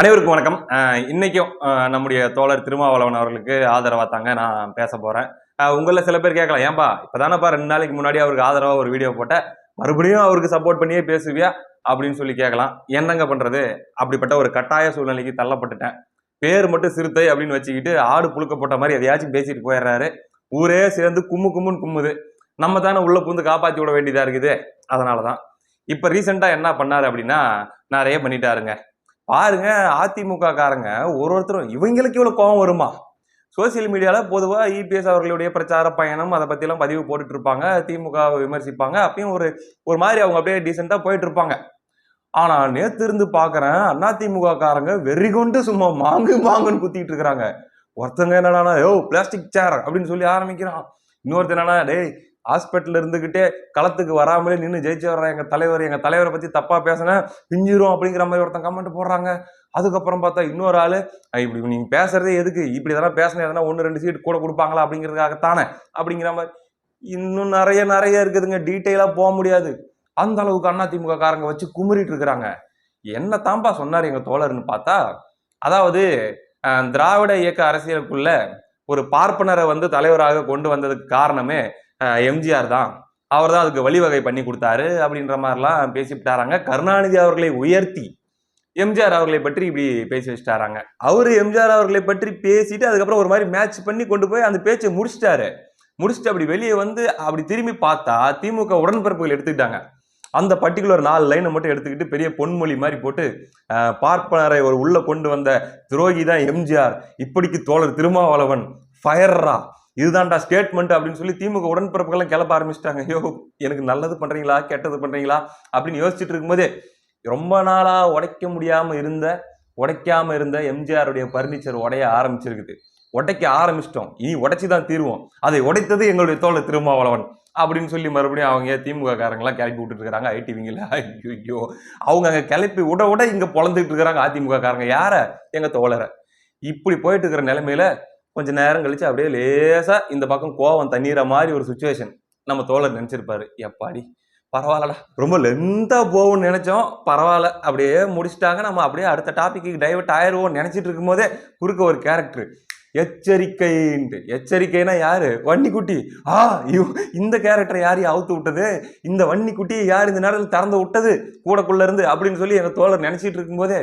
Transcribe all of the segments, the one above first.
அனைவருக்கும் வணக்கம். இன்றைக்கும் நம்முடைய தோழர் திருமாவளவன் அவர்களுக்கு ஆதரவாக தாங்க நான் பேச போகிறேன் உங்களில் சில பேர் கேட்கலாம் ஏன்பா இப்போ தானேப்பா ரெண்டு நாளைக்கு முன்னாடி அவருக்கு ஆதரவாக ஒரு வீடியோ போட்ட மறுபடியும் அவருக்கு சப்போர்ட் பண்ணியே பேசுவியா? அப்படின்னு சொல்லி கேட்கலாம். என்னங்க பண்ணுறது அப்படிப்பட்ட ஒரு கட்டாய சூழ்நிலைக்கு தள்ளப்பட்டுட்டேன். பேர் மட்டும் சிறுத்தை அப்படின்னு வச்சுக்கிட்டு ஆடு புழுக்க போட்ட மாதிரி எதையாச்சும் பேசிட்டு போயிடுறாரு. ஊரே சேர்ந்து கும்மு கும்முன்னு கும்முது. நம்ம தானே உள்ள பூந்து காப்பாற்றி விட வேண்டியதாக இருக்குது. அதனாலதான். இப்போ ரீசெண்டாக என்ன பண்ணார் அப்படின்னா நிறைய பண்ணிட்டாருங்க. பாருங்க அதிமுக காரங்க ஒரு ஒருத்தரும் இவங்களுக்கு இவ்வளவு கோபம் வருமா? சோசியல் மீடியால பொதுவா இபிஎஸ் அவர்களுடைய பிரச்சார பயணம் அதை பத்தி எல்லாம் பதிவு போட்டுட்டு இருப்பாங்க திமுக விமர்சிப்பாங்க அப்பயும் ஒரு ஒரு மாதிரி அவங்க அப்படியே டீசெண்டா போயிட்டு இருப்பாங்க ஆனா நேத்து இருந்து பாக்குறேன் அதிமுக காரங்க வெறி கொண்டு சும்மா மாங்கு மாங்குன்னு குத்திட்டு இருக்கிறாங்க ஒருத்தங்க என்னடானா யோ பிளாஸ்டிக் சேர் அப்படின்னு சொல்லி ஆரம்பிக்கிறான். இன்னொருத்தர் என்னன்னா டேய் ஹாஸ்பிட்டல் இருந்துக்கிட்டே களத்துக்கு வராமலே நின்று ஜெயிச்சு வர்ற எங்கள் தலைவர் எங்கள் தலைவரை பற்றி தப்பாக பேசினேன் பிஞ்சிரும் அப்படிங்கிற மாதிரி ஒருத்தன் கமெண்ட் போடுறாங்க. அதுக்கப்புறம் பார்த்தா இன்னொரு ஆள் இப்படி நீங்கள் பேசுறதே எதுக்கு? இப்படி எதனா பேசினா எதனா ஒன்று ரெண்டு சீட் கூட கொடுப்பாங்களா? அப்படிங்கிறதுக்காகத்தானே அப்படிங்கிற மாதிரி இன்னும் நிறைய நிறைய இருக்குதுங்க. டீட்டெயிலாக போக முடியாது. அந்த அளவுக்கு அதிமுக காரங்க வச்சு குமுறிட்டு இருக்கிறாங்க. என்ன தாம்பா சொன்னார் எங்கள் தோழர்னு பார்த்தா அதாவது திராவிட இயக்க அரசியலுக்குள்ள ஒரு பார்ப்பனரை வந்து தலைவராக கொண்டு வந்ததுக்கு காரணமே எம்ஜிஆர் தான். அவர் தான் அதுக்கு வழிவகை பண்ணி கொடுத்தாரு அப்படின்ற மாதிரிலாம் பேசிவிட்டாராங்க. கருணாநிதி அவர்களை உயர்த்தி எம்ஜிஆர் அவர்களை பற்றி இப்படி பேசி வச்சுட்டாராங்க. அவர் எம்ஜிஆர் அவர்களை பற்றி பேசிட்டு அதுக்கப்புறம் ஒரு மாதிரி மேட்ச் பண்ணி கொண்டு போய் அந்த பேச்சை முடிச்சிட்டாரு. முடிச்சுட்டு அப்படி வெளியே வந்து அப்படி திரும்பி பார்த்தா திமுக உடன்பிறப்புகள் எடுத்துக்கிட்டாங்க. அந்த பர்டிகுலர் நாலு லைனை மட்டும் எடுத்துக்கிட்டு பெரிய பொன்மொழி மாதிரி போட்டு பார்ப்பனரை ஒரு உள்ள கொண்டு வந்த துரோகி தான் எம்ஜிஆர். இப்படிக்கு தோழர் திருமாவளவன் ஃபயர்ரா இதுதான்டா ஸ்டேட்மெண்ட் அப்படின்னு சொல்லி திமுக உடன்பிறப்புகள்லாம் கிளப்ப ஆரம்பிச்சிட்டாங்க. ஐயோ எனக்கு நல்லது பண்றீங்களா? கெட்டது பண்றீங்களா? அப்படின்னு யோசிச்சுட்டு இருக்கும்போதே ரொம்ப நாளா உடைக்க முடியாம இருந்த உடைக்காம இருந்த எம்ஜிஆருடைய பர்னிச்சர் உடைய ஆரம்பிச்சிருக்குது. உடைக்க ஆரம்பிச்சிட்டோம். இனி உடைச்சி தான் தீருவோம். அதை உடைத்தது எங்களுடைய தோழர் திருமாவளவன் அப்படின்னு சொல்லி மறுபடியும் அவங்க திமுக காரங்களாம் கிளப்பி விட்டுட்டு இருக்காங்க ஐடிவிங்கள ஐயோ அவங்க அங்கே கிளப்பி விட விட இங்க பொழந்துட்டு இருக்கிறாங்க அதிமுக காரங்க யார? எங்க தோழரை. இப்படி போயிட்டு இருக்கிற நிலைமையில கொஞ்ச நேரம் கழிச்சு அப்படியே லேசாக இந்த பக்கம் கோவம் தண்ணீர மாதிரி ஒரு சுச்சுவேஷன் நம்ம தோழர் நினச்சிருப்பாரு. எப்பாடி? பரவாயில்லடா. ரொம்ப லென்த்தாக போகும்னு நினச்சோம். பரவாயில்ல. அப்படியே முடிச்சிட்டாங்க. நம்ம அப்படியே அடுத்த டாப்பிக்கு டைவர்ட் ஆயிடுவோம் நினச்சிட்டு இருக்கும்போதே குறுக்க ஒரு கேரக்டர் எச்சரிக்கைன்ட்டு. எச்சரிக்கைனா யாரு? வன்னிக்குட்டி. ஆ இவ்- இந்த கேரக்டரை யாரையும் அவுத்து விட்டது? இந்த வன்னிக்குட்டியை யார் இந்த நேரத்தில் திறந்து விட்டது? கூடக்குள்ளேருந்து அப்படின்னு சொல்லி எங்கள் தோழர் நினச்சிட்டு இருக்கும்போதே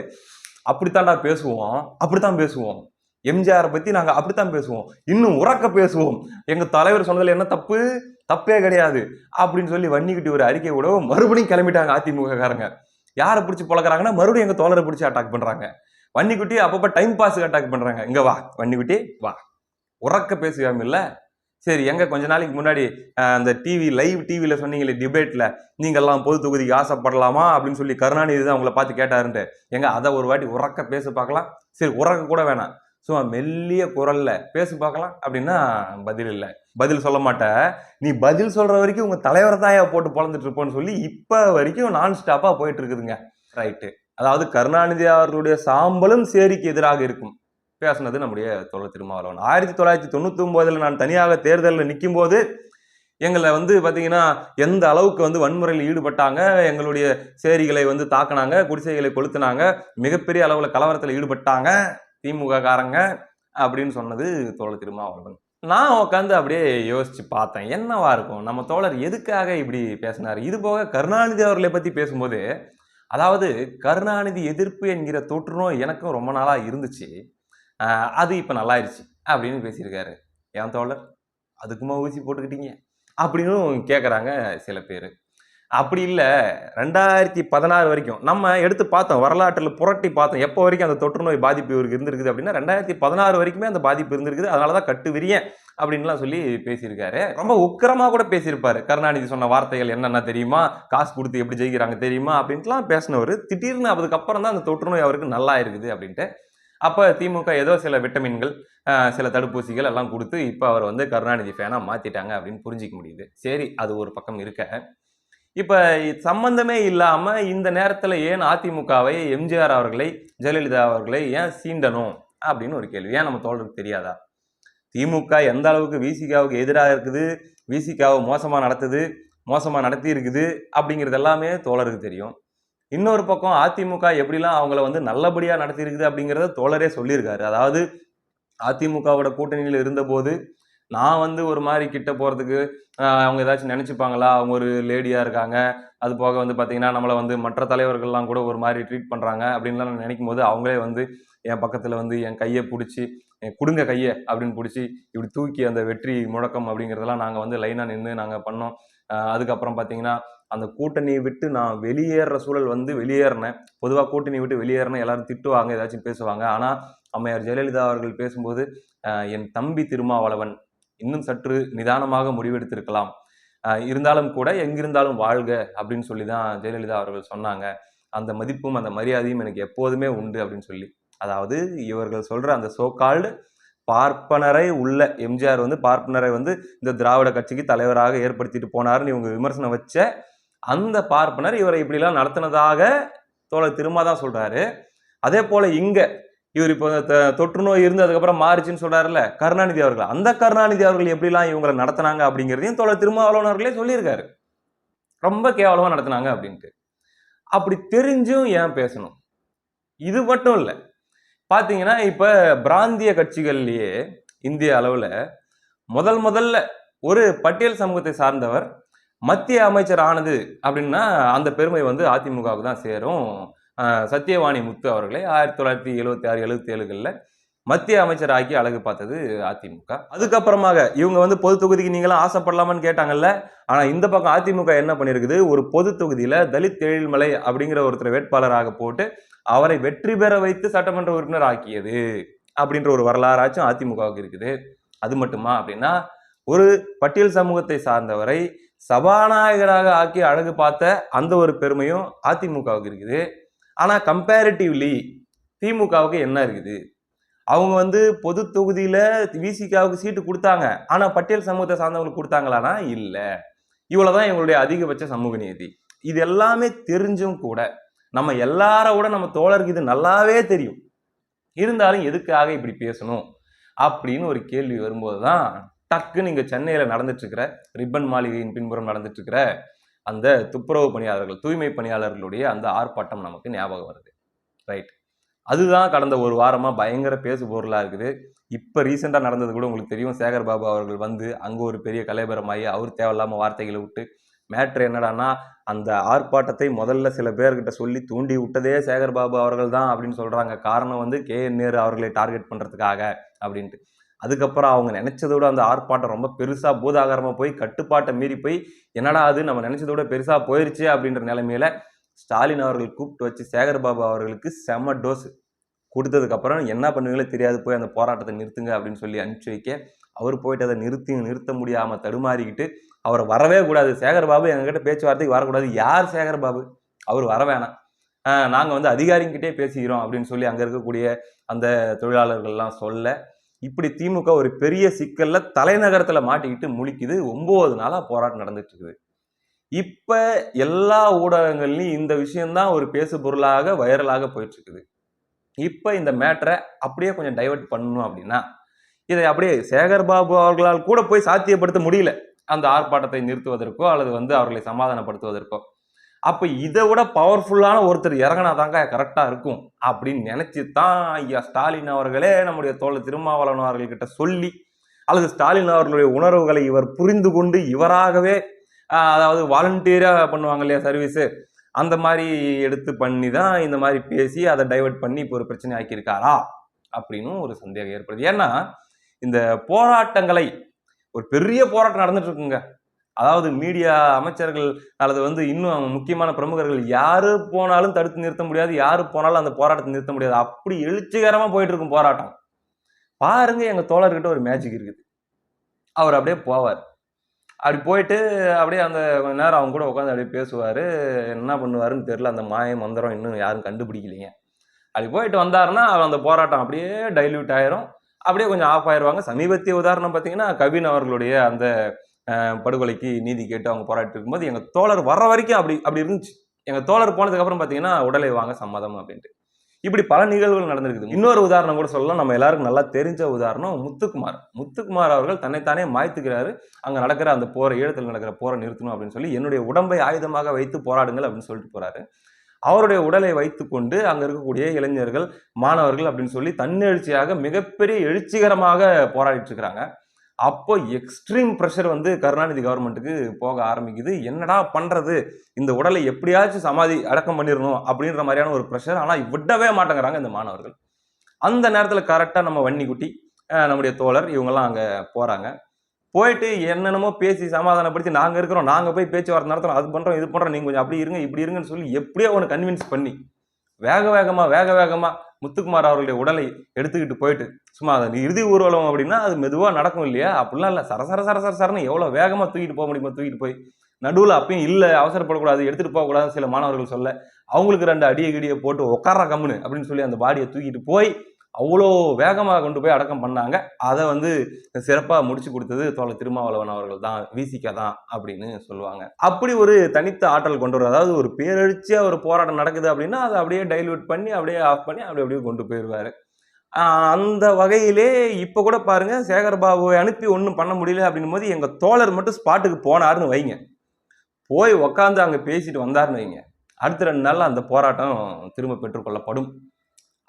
அப்படித்தான்டா பேசுவோம். அப்படித்தான் பேசுவோம். எம்ஜிஆரை பத்தி நாங்க அப்படித்தான் பேசுவோம். இன்னும் உறக்க பேசுவோம். எங்க தலைவர் சொன்னதுல என்ன தப்பு? தப்பே கிடையாது. அப்படின்னு சொல்லி வன்னிக்கிட்டு ஒரு அறிக்கை விடவும் மறுபடியும் கிளம்பிட்டாங்க அதிமுக காரங்க யாரை பிடிச்சி பழக்கிறாங்கன்னா மறுபடியும் எங்க தோழரை பிடிச்சி அட்டாக் பண்றாங்க. வன்னிக்குட்டி அப்பப்ப டைம் பாஸுக்கு அட்டாக் பண்றாங்க. இங்க வா வன்னிக்குட்டி வா. உறக்க பேசுவாம இல்ல. சரி எங்க கொஞ்ச நாளைக்கு முன்னாடி அந்த டிவி லைவ் டிவியில் சொன்னீங்களே டிபேட்ல நீங்கெல்லாம் பொது தொகுதிக்கு ஆசைப்படலாமா? அப்படின்னு சொல்லி கருணாநிதி தான் உங்களை பார்த்து கேட்டாருன்ட்டு. எங்க அதை ஒரு வாட்டி உறக்க பேச பார்க்கலாம். சரி உறக்க கூட வேணாம். சும்மா மெல்லிய குரல்ல பேசி பார்க்கலாம் அப்படின்னா பதில் இல்லை. பதில் சொல்ல மாட்டேன் நீ பதில் சொல்ற வரைக்கும் உங்க தலைவரை தாயா போட்டு பொழந்துட்டு இருப்போன்னு சொல்லி இப்ப வரைக்கும் நான் ஸ்டாப்பா போயிட்டு இருக்குதுங்க. ரைட்டு அதாவது கருணாநிதி அவர்களுடைய சாம்பலும் சேரிக்கு எதிராக இருக்கும். பேசுனது நம்முடைய தோழர் திருமாவளவன். ஆயிரத்தி தொள்ளாயிரத்தி தொண்ணூத்தி ஒன்பதுல நான் தனியாக தேர்தலில் நிற்கும் போது எங்களை வந்து பார்த்தீங்கன்னா எந்த அளவுக்கு வந்து வன்முறையில் ஈடுபட்டாங்க எங்களுடைய சேரிகளை வந்து தாக்குனாங்க குடிசைகளை கொளுத்துனாங்க மிகப்பெரிய அளவில் கலவரத்தில் ஈடுபட்டாங்க. திமுக காரங்க அப்படின்னு சொன்னது தோழர் திருமாவளவன். நான் உட்காந்து அப்படியே யோசிச்சு பார்த்தேன். என்னவா இருக்கும்? நம்ம தோழர் எதுக்காக இப்படி பேசினார்? இது போக கருணாநிதி அவர்களை பற்றி பேசும்போது அதாவது கருணாநிதி எதிர்ப்பு என்கிற தொற்றுநோய் எனக்கும் ரொம்ப நாளாக இருந்துச்சு. அது இப்போ நல்லாயிருச்சு அப்படின்னு பேசியிருக்காரு. ஏன் தோழர்? அதுக்குமா ஊசி போட்டுக்கிட்டீங்க? அப்படின்னு கேட்குறாங்க சில பேர். அப்படி இல்லை. ரெண்டாயிரத்தி பதினாறு வரைக்கும் நம்ம எடுத்து பார்த்தோம் வரலாற்றில் புரட்டி பார்த்தோம் எப்போ வரைக்கும் அந்த தொற்று நோய் பாதிப்பு இவருக்கு இருந்திருக்குது அப்படின்னா ரெண்டாயிரத்தி பதினாறு வரைக்குமே அந்த பாதிப்பு இருந்திருக்குது அதனால தான் கட்டு விரியன் அப்படின்லாம் சொல்லி பேசியிருக்காரு. ரொம்ப உக்கரமாக கூட பேசியிருப்பார். கருணாநிதி சொன்ன வார்த்தைகள் என்னென்ன தெரியுமா? காசு கொடுத்து எப்படி ஜெயிக்கிறாங்க தெரியுமா? அப்படின்ட்டுலாம் பேசினவர் திடீர்னு அதுக்கப்புறம் தான் அந்த தொற்று நோய் அவருக்கு நல்லா இருக்குது அப்படின்ட்டு. அப்போ திமுக ஏதோ சில விட்டமின்கள் சில தடுப்பூசிகள் எல்லாம் கொடுத்து இப்போ அவர் வந்து கருணாநிதி ஃபேனாக மாற்றிட்டாங்க அப்படின்னு புரிஞ்சிக்க முடியுது. சரி அது ஒரு பக்கம் இருக்க. இப்போ சம்பந்தமே இல்லாமல் இந்த நேரத்தில் ஏன் அதிமுகவை எம்ஜிஆர் அவர்களை ஜெயலலிதா அவர்களை ஏன் சீண்டணும்? அப்படின்னு ஒரு கேள்வி. ஏன் நம்ம தோழருக்கு தெரியாதா? திமுக எந்த அளவுக்கு விசிகாவுக்கு எதிராக இருக்குது விசிகாவை மோசமாக நடத்துது மோசமாக நடத்தி இருக்குது அப்படிங்கிறது எல்லாமே தோழருக்கு தெரியும். இன்னொரு பக்கம் அதிமுக எப்படிலாம் அவங்கள வந்து நல்லபடியாக நடத்தியிருக்குது அப்படிங்கிறத தோழரே சொல்லியிருக்காரு. அதாவது அதிமுகவோட கூட்டணியில் இருந்தபோது நான் வந்து ஒரு மாதிரி கிட்ட போகிறதுக்கு அவங்க ஏதாச்சும் நினச்சிப்பாங்களா? அவங்க ஒரு லேடியாக இருக்காங்க. அது போக வந்து பார்த்திங்கன்னா நம்மளை வந்து மற்ற தலைவர்கள்லாம் கூட ஒரு மாதிரி ட்ரீட் பண்ணுறாங்க அப்படின்லாம் நான் நினைக்கும் போது அவங்களே வந்து என் பக்கத்தில் வந்து என் கையை பிடிச்சி என் கொடுங்க கையை அப்படின்னு பிடிச்சி இப்படி தூக்கி அந்த வெற்றி முழக்கம் அப்படிங்கிறதெல்லாம் நாங்கள் வந்து லைனாக நின்று நாங்கள் பண்ணோம். அதுக்கப்புறம் பார்த்தீங்கன்னா அந்த கூட்டணியை விட்டு நான் வெளியேற சூழல் வந்து வெளியேறினேன். பொதுவாக கூட்டணி விட்டு வெளியேறினேன் எல்லாரும் திட்டுவாங்க ஏதாச்சும் பேசுவாங்க. ஆனால் அம்மையார் ஜெயலலிதா அவர்கள் பேசும்போது என் தம்பி திருமாவளவன் இன்னும் சற்று நிதானமாக முடிவெடுத்திருக்கலாம். இருந்தாலும் கூட எங்கிருந்தாலும் வாழ்க அப்படின்னு சொல்லி தான் ஜெயலலிதா அவர்கள் சொன்னாங்க. அந்த மதிப்பும் அந்த மரியாதையும் எனக்கு எப்போதுமே உண்டு அப்படின்னு சொல்லி. அதாவது இவர்கள் சொல்கிற அந்த சோகால்டு பார்ப்பனரை உள்ள எம்ஜிஆர் வந்து பார்ப்பனரை வந்து இந்த திராவிட கட்சிக்கு தலைவராக ஏற்படுத்திட்டு போனாருன்னு இவங்க விமர்சனம் வச்ச அந்த பார்ப்பனர் இவரை இப்படிலாம் நடத்தினதாக தோழர் திரும்ப தான் சொல்கிறாரு அதே போல் இங்கே இவர் இப்போ தொற்று நோய் இருந்து அதுக்கப்புறம் மாறுச்சுன்னு சொல்கிறார்ல கருணாநிதி அவர்கள். அந்த கருணாநிதி அவர்கள் எப்படிலாம் இவங்களை நடத்தினாங்க அப்படிங்கிறதையும் தோழர் திருமாவளவன் அவர்களே சொல்லியிருக்காரு. ரொம்ப கேவலமாக நடத்தினாங்க அப்படின்ட்டு. அப்படி தெரிஞ்சும் ஏன் பேசணும்? இது மட்டும் இல்லை. பார்த்தீங்கன்னா இப்போ பிராந்திய கட்சிகள்லேயே இந்திய அளவில் முதல் முதல்ல ஒரு பட்டியல் சமூகத்தை சார்ந்தவர் மத்திய அமைச்சர் ஆனது அப்படின்னா அந்த பெருமை வந்து அதிமுகவுக்கு தான் சேரும். சத்தியவாணி முத்து அவர்களை ஆயிரத்தி தொள்ளாயிரத்தி எழுபத்தி ஆறு எழுபத்தி ஏழுகளில் மத்திய அமைச்சர் ஆக்கி அழகு பார்த்தது அதிமுக. அதுக்கப்புறமாக இவங்க வந்து பொது தொகுதிக்கு நீங்களாம் ஆசைப்படலாமான்னு கேட்டாங்கல்ல. ஆனால் இந்த பக்கம் அதிமுக என்ன பண்ணியிருக்குது ஒரு பொது தொகுதியில் தலித் எழில்மலை அப்படிங்கிற ஒருத்தர் வேட்பாளராக போட்டு அவரை வெற்றி பெற வைத்து சட்டமன்ற உறுப்பினர் ஆக்கியது அப்படின்ற ஒரு வரலாறாச்சும் அதிமுகவுக்கு இருக்குது. அது மட்டுமா அப்படின்னா ஒரு பட்டியல் சமூகத்தை சார்ந்தவரை சபாநாயகராக ஆக்கி அழகு பார்த்த அந்த ஒரு பெருமையும் அதிமுகவுக்கு இருக்குது. ஆனால் கம்பேரிட்டிவ்லி திமுகவுக்கு என்ன இருக்குது? அவங்க வந்து பொது தொகுதியில் விசிகாவுக்கு சீட்டு கொடுத்தாங்க. ஆனால் பட்டியல் சமூகத்தை சார்ந்தவங்களுக்கு கொடுத்தாங்களானா இல்லை. இவ்வளோ தான் எங்களுடைய அதிகபட்ச சமூக நீதி. இது எல்லாமே தெரிஞ்சும் கூட நம்ம எல்லாரோட நம்ம தோழருக்கு இது நல்லாவே தெரியும். இருந்தாலும் எதுக்காக இப்படி பேசணும்? அப்படின்னு ஒரு கேள்வி வரும்போது தான் டக்குன்னு இங்கே சென்னையில் நடந்துட்டுருக்கிற ரிப்பன் மாளிகையின் பின்புறம் நடந்துட்டுருக்கிற அந்த துப்புரவு பணியாளர்கள் தூய்மை பணியாளர்களுடைய அந்த ஆர்ப்பாட்டம் நமக்கு ஞாபகம் வருது. ரைட் அதுதான் கடந்த ஒரு வாரமாக பயங்கர பேசு பொருளாக இருக்குது. இப்போ ரீசெண்டாக நடந்தது கூட உங்களுக்கு தெரியும். சேகர் பாபு அவர்கள் வந்து அங்கே ஒரு பெரிய கலைபரமாகி அவர் தேவையில்லாமல் வார்த்தைகளை விட்டு மேட்ரு என்னடான்னா அந்த ஆர்ப்பாட்டத்தை முதல்ல சில பேர்கிட்ட சொல்லி தூண்டி விட்டதே சேகர் பாபு அவர்கள் தான் அப்படின்னு சொல்கிறாங்க காரணம் வந்து கே என் நேரு அவர்களை டார்கெட் பண்ணுறதுக்காக அப்படின்ட்டு. அதுக்கப்புறம் அவங்க நினைச்சதை விட அந்த ஆர்ப்பாட்டம் ரொம்ப பெருசாக பூதாகரமாக போய் கட்டுப்பாட்டை மீறி போய் என்னடா அது நம்ம நினைச்சதை விட பெருசாக போயிருச்சு அப்படின்ற நிலைமையில ஸ்டாலின் அவர்கள் கூப்பிட்டு வச்சு சேகர் பாபு அவர்களுக்கு செம டோஸ் கொடுத்ததுக்கப்புறம் என்ன பண்ணுவீங்களோ தெரியாது போய் அந்த போராட்டத்தை நிறுத்துங்க அப்படின்னு சொல்லி அனுப்பிச்சு வைக்க அவர் போயிட்டு அதை நிறுத்தி நிறுத்த முடியாமல் தடுமாறிக்கிட்டு அவர் வரவே கூடாது. சேகர் பாபு எங்ககிட்ட பேச்சுவார்த்தைக்கு வரக்கூடாது. யார் சேகர் பாபு? அவர் வர வேணாம். நாங்கள் வந்து அதிகாரிங்கிட்டே பேசிக்கிறோம் அப்படின்னு சொல்லி அங்கே இருக்கக்கூடிய அந்த தொழிலாளர்கள்லாம் சொல்ல இப்படி திமுக ஒரு பெரிய சிக்கலில் தலைநகரத்தில் மாட்டிக்கிட்டு முழிக்குது. ஒம்பது நாளாக போராட்டம் நடந்துட்டு இருக்குது எல்லா ஊடகங்கள்லையும் இந்த விஷயம்தான் ஒரு பேசு பொருளாக வைரலாக போயிட்டுருக்குது இப்போ இந்த மேட்டரை அப்படியே கொஞ்சம் டைவர்ட் பண்ணணும் அப்படின்னா இதை அப்படியே சேகர் பாபு அவர்களால் கூட போய் சாத்தியப்படுத்த முடியல. அந்த ஆர்ப்பாட்டத்தை நிறுத்துவதற்கோ அல்லது வந்து அவர்களை சமாதானப்படுத்துவதற்கோ. அப்போ இதை விட பவர்ஃபுல்லான ஒருத்தர் இறங்கினா தாங்க கரெக்டாக இருக்கும். அப்படின்னு நினச்சி தான் ஐயா ஸ்டாலின் அவர்களே நம்முடைய தோழர் திருமாவளவன் அவர்கள்கிட்ட சொல்லி அல்லது ஸ்டாலின் அவர்களுடைய உணர்வுகளை இவர் புரிந்து கொண்டு இவராகவே அதாவது வாலண்டியராக பண்ணுவாங்க இல்லையா சர்வீஸு அந்த மாதிரி எடுத்து பண்ணி தான் இந்த மாதிரி பேசி அதை டைவர்ட் பண்ணி இப்போ ஒரு பிரச்சனை ஆக்கியிருக்காரா? அப்படின்னு ஒரு சந்தேகம் ஏற்படுது. ஏன்னா இந்த போராட்டங்களை ஒரு பெரிய போராட்டம் நடந்துட்டு இருக்குங்க. அதாவது மீடியா அமைச்சர்கள் அல்லது வந்து இன்னும் முக்கியமான பிரமுகர்கள் யாரு போனாலும் தடுத்து நிறுத்த முடியாது யாரு போனாலும் அந்த போராட்டத்தை நிறுத்த முடியாது. அப்படி எழுச்சிகரமாக போயிட்டு இருக்கும் போராட்டம். பாருங்க எங்கள் தோழர்கிட்ட ஒரு மேஜிக் இருக்குது. அவர் அப்படியே போவார். அப்படி போயிட்டு அப்படியே அந்த கொஞ்ச நேரம் அவங்க கூட உட்காந்து அப்படியே பேசுவார். என்ன பண்ணுவாருன்னு தெரில அந்த மாய மந்திரம் இன்னும் யாரும் கண்டுபிடிக்கலைங்க. அப்படி போயிட்டு வந்தாருன்னா அந்த போராட்டம் அப்படியே டைல்யூட் ஆயிரும். அப்படியே கொஞ்சம் ஆஃப் ஆயிடுவாங்க சமீபத்திய உதாரணம் பார்த்தீங்கன்னா கவின் அவர்களுடைய அந்த படுகொலைக்கு நீதி கேட்டு அவங்க போராடிட்டு இருக்கும்போது எங்கள் தோழர் வர்ற வரைக்கும் அப்படி அப்படி இருந்துச்சு. எங்கள் தோழர் போனதுக்கப்புறம் பார்த்தீங்கன்னா உடலை வாங்க சம்மதம் அப்படின்ட்டு. இப்படி பல நிகழ்வுகள் நடந்திருக்குது. இன்னொரு உதாரணம் கூட சொல்லலாம். நம்ம எல்லாருக்கும் நல்லா தெரிஞ்ச உதாரணம் முத்துக்குமார். முத்துக்குமார் அவர்கள் தன்னைத்தானே மாய்த்துக்கிறாரு. அங்கே நடக்கிற அந்த போரை ஈழத்தில் நடக்கிற போரை நிறுத்தணும் அப்படின்னு சொல்லி என்னுடைய உடம்பை ஆயுதமாக வைத்து போராடுங்கள் அப்படின்னு சொல்லிட்டு போறாரு. அவருடைய உடலை வைத்துக்கொண்டு அங்கே இருக்கக்கூடிய இளைஞர்கள் மாணவர்கள் அப்படின்னு சொல்லி தன்னெழுச்சியாக மிகப்பெரிய எழுச்சிகரமாக போராடிட்டு இருக்கிறாங்க. அப்போ எக்ஸ்ட்ரீம் ப்ரெஷர் வந்து கருணாநிதி கவர்மெண்ட்டுக்கு போக ஆரம்பிக்குது. என்னடா பண்ணுறது இந்த உடலை எப்படியாச்சும் சமாதி அடக்கம் பண்ணிடணும் அப்படின்ற மாதிரியான ஒரு ப்ரெஷர் ஆனால் விடவே மாட்டேங்கிறாங்க இந்த மாணவர்கள். அந்த நேரத்தில் கரெக்டாக நம்ம வன்னிக்குட்டி நம்முடைய தோழர் இவங்கெல்லாம் அங்கே போகிறாங்க போயிட்டு என்னென்னமோ பேசி சமாதானப்படுத்தி நாங்கள் இருக்கிறோம் நாங்கள் போய் பேச்சுவார்த்தை நேரத்தில் அது பண்ணுறோம் இது பண்ணுறோம் நீங்கள் கொஞ்சம் அப்படி இருங்க இப்படி இருங்கன்னு சொல்லி எப்படியோ ஒன்று கன்வின்ஸ் பண்ணி வேக வேகமாக வேக வேகமாக முத்துக்குமார் அவர்களுடைய உடலை எடுத்துக்கிட்டு போயிட்டு சும்மா அது இறுதி ஊர்வலம் அப்படின்னா அது மெதுவாக நடக்கும் இல்லையா? அப்படிலாம் இல்லை. சரசர சர சரன்னு எவ்வளோ வேகமாக தூக்கிட்டு போக முடியுமோ தூக்கிட்டு போய் நடுவில் அப்பயும் இல்லை அவசரப்படக்கூடாது எடுத்துகிட்டு போகக்கூடாது சில மாணவர்கள் சொல்ல அவங்களுக்கு ரெண்டு அடியை கிடியை போட்டு உட்கார கம்முன்னு அப்படின்னு சொல்லி அந்த பாடியை தூக்கிட்டு போய் அவ்வளோ வேகமாக கொண்டு போய் அடக்கம் பண்ணாங்க. அதை வந்து சிறப்பாக முடிச்சு கொடுத்தது தோழர் திருமாவளவன் அவர்கள் தான் விசிக்க தான் அப்படின்னு சொல்லுவாங்க. அப்படி ஒரு தனித்த ஆற்றல் கொண்டு வர அதாவது ஒரு பேரழிச்சியாக ஒரு போராட்டம் நடக்குது அப்படின்னா அதை அப்படியே டைல்யூட் பண்ணி அப்படியே ஆஃப் பண்ணி அப்படி அப்படியே கொண்டு போயிடுவார். அந்த வகையிலே இப்போ கூட பாருங்க சேகர் பாபுவை அனுப்பி ஒன்றும் பண்ண முடியல அப்படின்னும் போது எங்கள் தோழர் மட்டும் ஸ்பாட்டுக்கு போனாருன்னு வைங்க. போய் உக்காந்து அங்கே பேசிட்டு வந்தாருன்னு வைங்க. அடுத்த ரெண்டு நாளில் அந்த போராட்டம் திரும்ப பெற்றுக்கொள்ளப்படும்.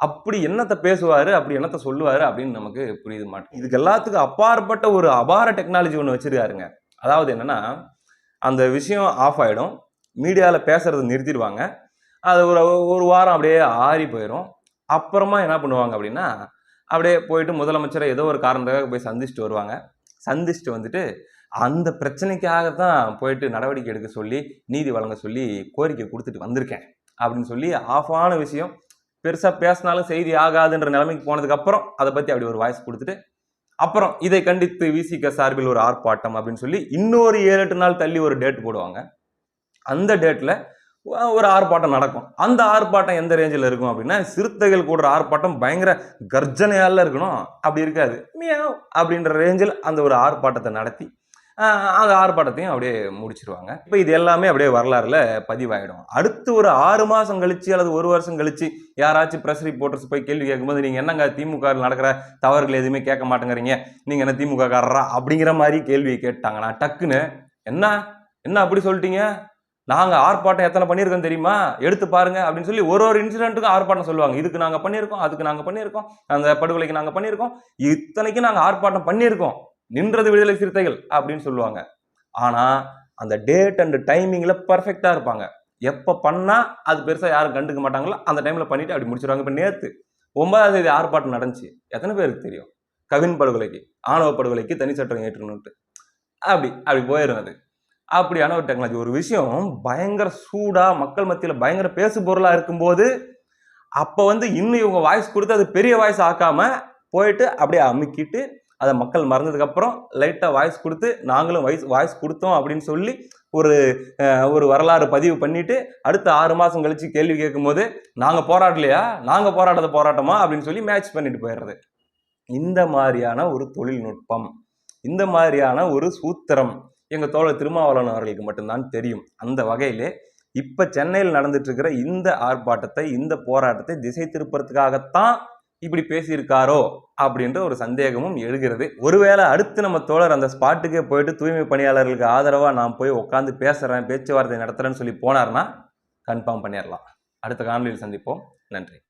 அப்படி என்னத்தை பேசுவார் அப்படி என்னத்தை சொல்லுவார் அப்படின்னு நமக்கு புரியுது மாட்டேன் இதுக்கு எல்லாத்துக்கும் அப்பாற்பட்ட ஒரு அபார டெக்னாலஜி ஒன்று வச்சுருக்காருங்க. அதாவது என்னன்னா அந்த விஷயம் ஆஃப் ஆகிடும் மீடியாவில் பேசுறதை நிறுத்திடுவாங்க. அது ஒரு ஒரு வாரம் அப்படியே ஆறி போயிடும் அப்புறமா என்ன பண்ணுவாங்க அப்படின்னா அப்படியே போயிட்டு முதலமைச்சரை ஏதோ ஒரு காரணத்துக்காக போய் சந்திச்சுட்டு வருவாங்க. சந்திச்சுட்டு வந்துட்டு அந்த பிரச்சனைக்காக தான் போயிட்டு நடவடிக்கை எடுக்க சொல்லி நீதி வழங்க சொல்லி கோரிக்கை கொடுத்துட்டு வந்திருக்கேன் அப்படின்னு சொல்லி ஆஃபான விஷயம் பெருசாக பேசினாலும் செய்தி ஆகாதுன்ற நிலைமைக்கு போனதுக்கு அப்புறம் அதை பற்றி அப்படி ஒரு வாய்ஸ் கொடுத்துட்டு அப்புறம் இதை கண்டித்து விசிக சார்பில் ஒரு ஆர்ப்பாட்டம் அப்படின்னு சொல்லி இன்னொரு ஏழு எட்டு நாள் தள்ளி ஒரு டேட் போடுவாங்க. அந்த டேட்டில் ஒரு ஆர்ப்பாட்டம் நடக்கும். அந்த ஆர்ப்பாட்டம் எந்த ரேஞ்சில் இருக்கும் அப்படின்னா சிறுத்தைகள் கூடுற ஆர்ப்பாட்டம் பயங்கர கர்ஜனையால இருக்கணும். அப்படி இருக்காது. மியாவ் அப்படின்ற ரேஞ்சில் அந்த ஒரு ஆர்ப்பாட்டத்தை நடத்தி அந்த ஆர்ப்பாட்டத்தையும் அப்படியே முடிச்சிருவாங்க. இப்போ இது எல்லாமே அப்படியே வரலாறுல பதிவாயிடும். அடுத்து ஒரு ஆறு மாதம் கழிச்சு அல்லது ஒரு வருஷம் கழிச்சு யாராச்சும் ப்ரெஸ் ரிப்போர்ட்டர்ஸ் போய் கேள்வி கேட்கும்போது நீங்கள் என்னங்க திமுக நடக்கிற தவறுகள் எதுவுமே கேட்க மாட்டேங்கிறீங்க? நீங்கள் என்ன திமுக காரரா அப்படிங்கிற மாதிரி கேள்வி கேட்டாங்கன்னா டக்குன்னு என்ன? என்ன அப்படி சொல்லிட்டீங்க? நாங்கள் ஆர்ப்பாட்டம் எத்தனை பண்ணியிருக்கோம் தெரியுமா? எடுத்து பாருங்க. அப்படின்னு சொல்லி ஒரு ஒரு இன்சிடென்ட்டுக்கும் ஆர்ப்பாட்டம் சொல்லுவாங்க. இதுக்கு நாங்கள் பண்ணியிருக்கோம் அதுக்கு நாங்கள் பண்ணியிருக்கோம் அந்த படுகொலைக்கு நாங்கள் பண்ணியிருக்கோம் இத்தனைக்கும் நாங்கள் ஆர்ப்பாட்டம் பண்ணியிருக்கோம். நின்றது விடுதலை சிறுத்தைகள் அப்படின்னு சொல்லுவாங்க. ஆனால் அந்த டேட் அண்ட் டைமிங்கில் பர்ஃபெக்டாக இருப்பாங்க. எப்போ பண்ணால் அது பெருசாக யாரும் கண்டுக்க மாட்டாங்களோ அந்த டைமில் பண்ணிவிட்டு அப்படி முடிச்சிருவாங்க. இப்போ நேற்று ஒன்பதாம் தேதி ஆர்ப்பாட்டம் நடந்துச்சு. எத்தனை பேருக்கு தெரியும்? கவின் படுகொலைக்கு ஆணவ படுகொலைக்கு தனி சட்டம் ஏற்றணும்ட்டு அப்படி அப்படி போயிடும் அது. அப்படியான ஒரு டெக்னாலஜி ஒரு விஷயம் பயங்கர சூடாக மக்கள் மத்தியில் பயங்கர பேசு பொருளாக இருக்கும்போது அப்போ வந்து இன்னும் இவங்க வாய்ஸ் கொடுத்து அது பெரிய வாய்ஸ் ஆக்காமல் போயிட்டு அப்படியே அமுக்கிட்டு அதை மக்கள் மறந்ததுக்கப்புறம் லைட்டாக வாய்ஸ் கொடுத்து நாங்களும் வாய்ஸ் வாய்ஸ் கொடுத்தோம் அப்படின்னு சொல்லி ஒரு ஒரு வரலாறு பதிவு பண்ணிட்டு அடுத்த ஆறு மாதம் கழித்து கேள்வி கேட்கும்போது நாங்கள் போராடலையா? நாங்கள் போராடாத போராட்டமா? அப்படின்னு சொல்லி மேட்ச் பண்ணிட்டு போயிடுறது. இந்த மாதிரியான ஒரு தொழில்நுட்பம் இந்த மாதிரியான ஒரு சூத்திரம் எங்கள் தோழர் திருமாவளவன் அவர்களுக்கு மட்டும்தான் தெரியும். அந்த வகையிலே இப்போ சென்னையில் நடந்துட்டு இருக்கிற இந்த ஆர்ப்பாட்டத்தை இந்த போராட்டத்தை திசை திருப்பறதுக்காகத்தான் இப்படி பேசியிருக்காரோ அப்படின்ற ஒரு சந்தேகமும் எழுகிறது. ஒருவேளை அடுத்து நம்ம தோழர் அந்த ஸ்பாட்டுக்கே போயிட்டு தூய்மை பணியாளர்களுக்கு ஆதரவாக நான் போய் உட்காந்து பேசுகிறேன் பேச்சுவார்த்தை நடத்துகிறேன்னு சொல்லி போனார்னா கன்ஃபார்ம் பண்ணிடலாம் அடுத்த காணொலியில் சந்திப்போம். நன்றி.